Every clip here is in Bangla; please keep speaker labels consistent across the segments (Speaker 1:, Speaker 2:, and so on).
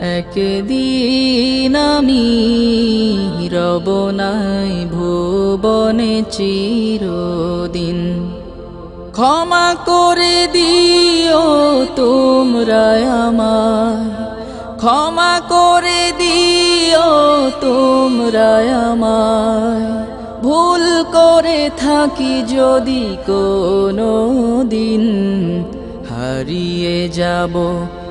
Speaker 1: একদিন আমি রব নাই ভুবনে চিরদিন। ক্ষমা করে দিও তোমরা আমায় ক্ষমা করে দিও তোমরা আমায় ভুল করে থাকি যদি কোনো দিন, হারিয়ে যাব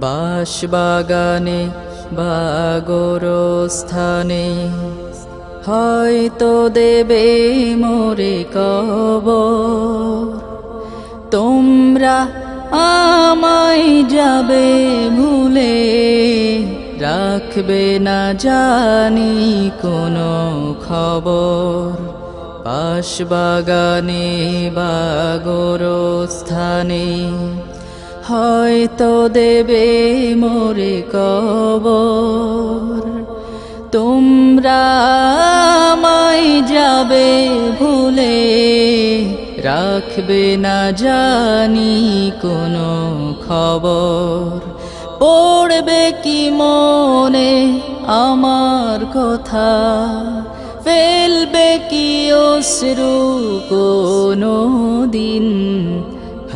Speaker 1: বাঁশবাগানে বাগর স্থানে হয়তো দেবে মোরে কব তোমরা আমায় যাবে ভুলে, রাখবে না জানি কোনো খবর। বাঁশবাগানে বাগর স্থানে হয়তো দেবে মোরে কবর। তোমরা আমায় যাবে ভুলে, রাখবে না জানি কোনো খবর। পড়বে কি মনে আমার কথা, ফেলবে কি অশ্রু কোনো দিন।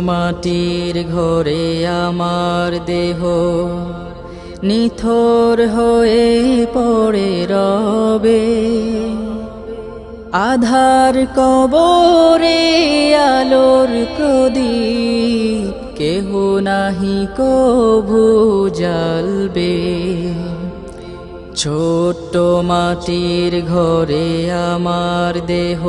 Speaker 1: মাটির ঘরে আমার দেহ। নিথর হয়ে পড়ে রবে। আধার কবরে আলোর প্রদীপ, কেহ নাহি কভু জ্বালবে। ছোট্ট মাটির ঘরে আমার দেহ।